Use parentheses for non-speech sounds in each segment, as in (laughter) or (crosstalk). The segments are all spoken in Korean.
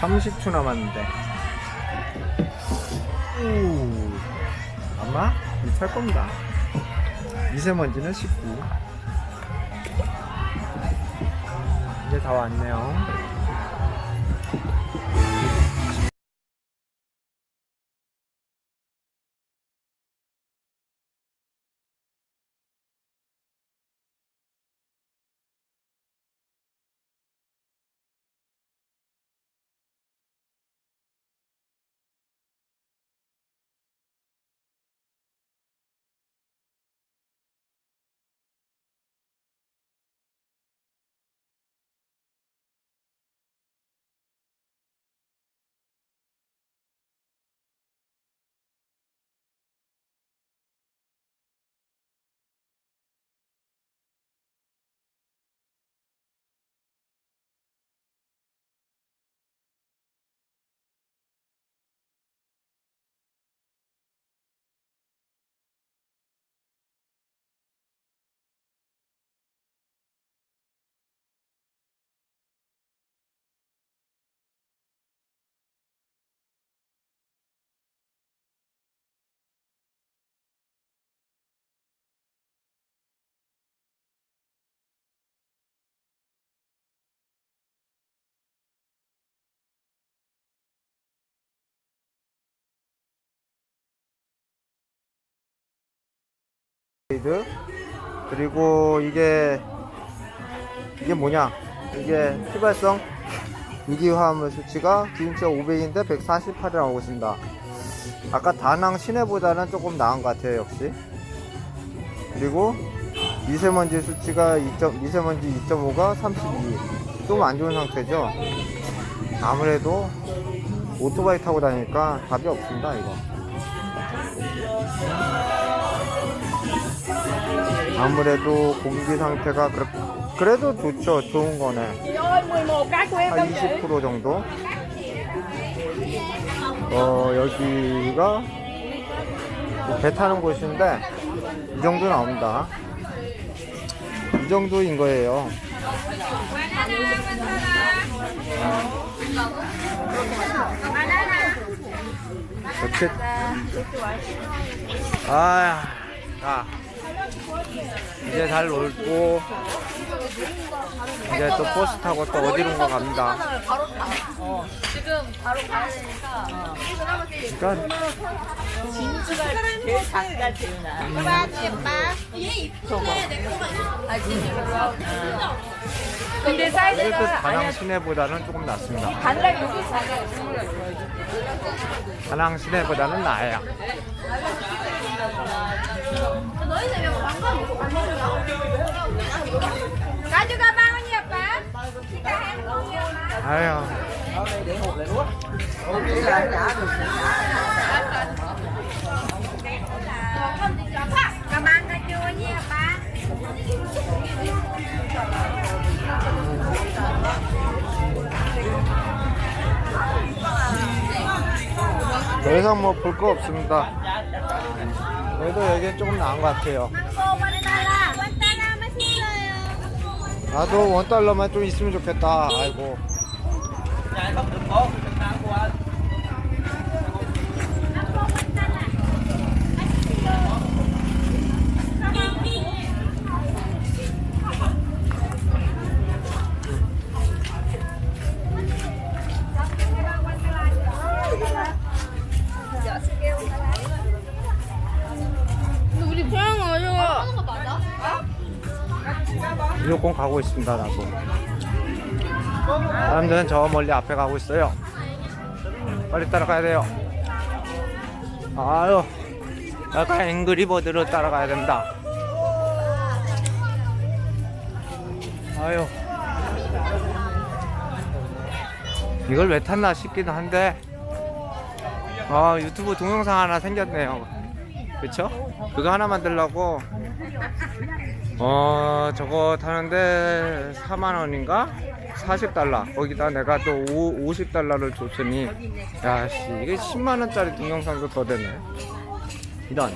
30초 남았는데. 오, 아마 못할 겁니다. 미세먼지는 19. 이제 다 왔네요. 레이드 그리고 이게 이게 뭐냐 이게 휘발성 유기화합물 수치가 기준치가 500인데 148이 나오고 있습니다 아까 다낭 시내보다는 조금 나은 것 같아요 역시 그리고 미세먼지 수치가 2. 미세먼지 2.5가 32. 좀 안 좋은 상태죠. 아무래도 오토바이 타고 다니니까 답이 없습니다 이거. 아무래도 공기 상태가 그렇, 그래도 좋죠. 좋은 거네. Ôi, 11 cái của em đâu 한 chị? 20% 정도. 어, 여기가 배 타는 곳인데, 이 정도 나옵니다. 이 정도인 거예요. 어째, 아, 자, 이제 잘 놀고, 이제 또 버스 타고 또 어디론가 갑니다. 바로 타. 어. 지금 바로 가야 되니까. 그러니까 진주가 제일 작다, 재윤아. 아, 진주가. 근데 사이즈가 아니야. 시내보다는 조금 낫습니다. 단dak 여기 작아. 다낭 시내보다는 나아요. 가져가 bao nhiêu bác? 아유, Cảm ơn các chú nhiều bác. 더 이상 뭐 볼 거 없습니다. 그래도 여기는 조금 나은 것 같아요. 나도 원 달러만 좀 있으면 좋겠다. 아이고. 무조건 가고 있습니다. 나도. 사람들은 저 멀리 앞에 가고 있어요. 빨리 따라가야 돼요. 아유, 약간 앵그리버드로 따라가야 된다. 아유. 이걸 왜 탔나 싶기도 한데, 아, 유튜브 동영상 하나 생겼네요. 그쵸? 그거 하나 만들려고, 어, 저거 타는데 4만원인가? 40달러. 거기다 내가 또 5, 50달러를 줬으니, 야, 씨, 이게 10만원짜리 동영상도 더 되네. 이런.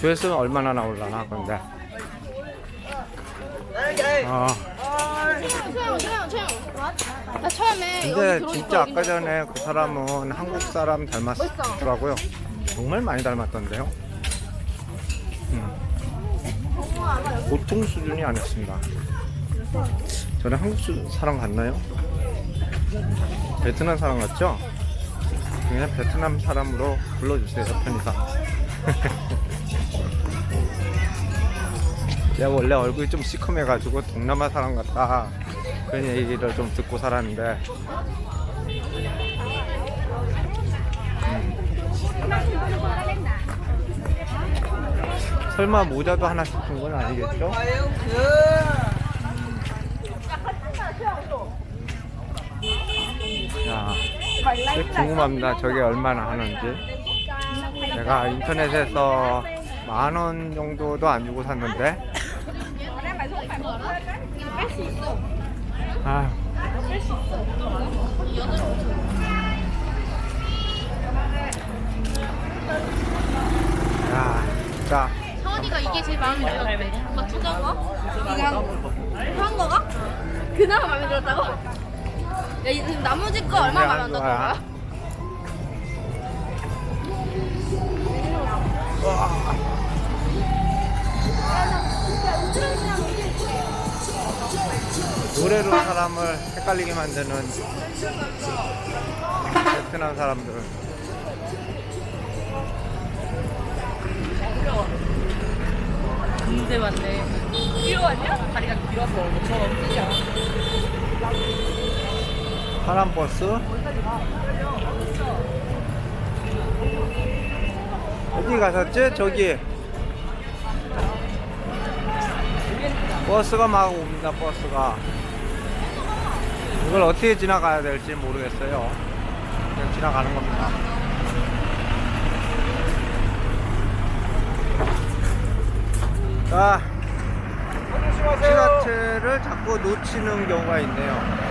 조회수는 얼마나 나올라나, 근데. 어, 최영, 최영. 나 처음에 근데 여기 진짜 아까 전에 그 사람은 한국 사람 닮았더라고요. 정말 많이 닮았던데요. 음. 보통 수준이 아니었습니다. 저는 한국 수- 사람 같나요? 베트남 사람 같죠? 그냥 베트남 사람으로 불러주세요, 편의상. (laughs) 내가 원래 얼굴이 좀 시커매가지고 동남아 사람 같다. 그런 얘기를 좀 듣고 살았는데. 음. 설마 모자도 하나씩 준건 아니겠죠? 야, 되게 궁금합니다. 저게 얼마나 하는지. 제가 인터넷에서 만 원 정도도 안 주고 샀는데. 아. 야, 진짜 서원이가 이게 제일 마음에 들었대. 막 투정 거? 이거 한 거가? 그나마 마음에 들었다고? 야, 이 나머지 거 얼마 마음에 안 들었던 거야? 노래로 사람을 헷갈리게 만드는 베트남 사람들. 군대 맞네. 길어 왔냐? 다리가 길어서 저처럼 뛰냐. 파란 버스. 어디 가셨지? 저기. 버스가 막 옵니다, 버스가. 이걸 어떻게 지나가야 될지 모르겠어요. 그냥 지나가는 겁니다. 자, 지하철을 자꾸 놓치는 경우가 있네요.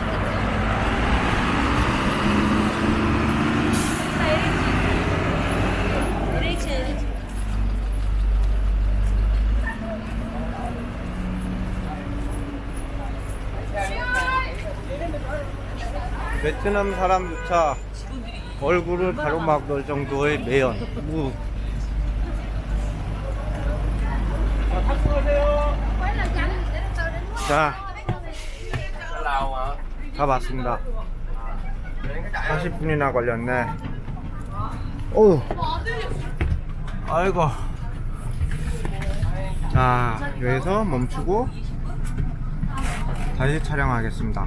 베트남 사람조차 얼굴을 가로막을 정도의 매연. 무. 자, 다 봤습니다. 40분이나 걸렸네. 어우. 아이고. 자, 여기서 멈추고 다시 촬영하겠습니다.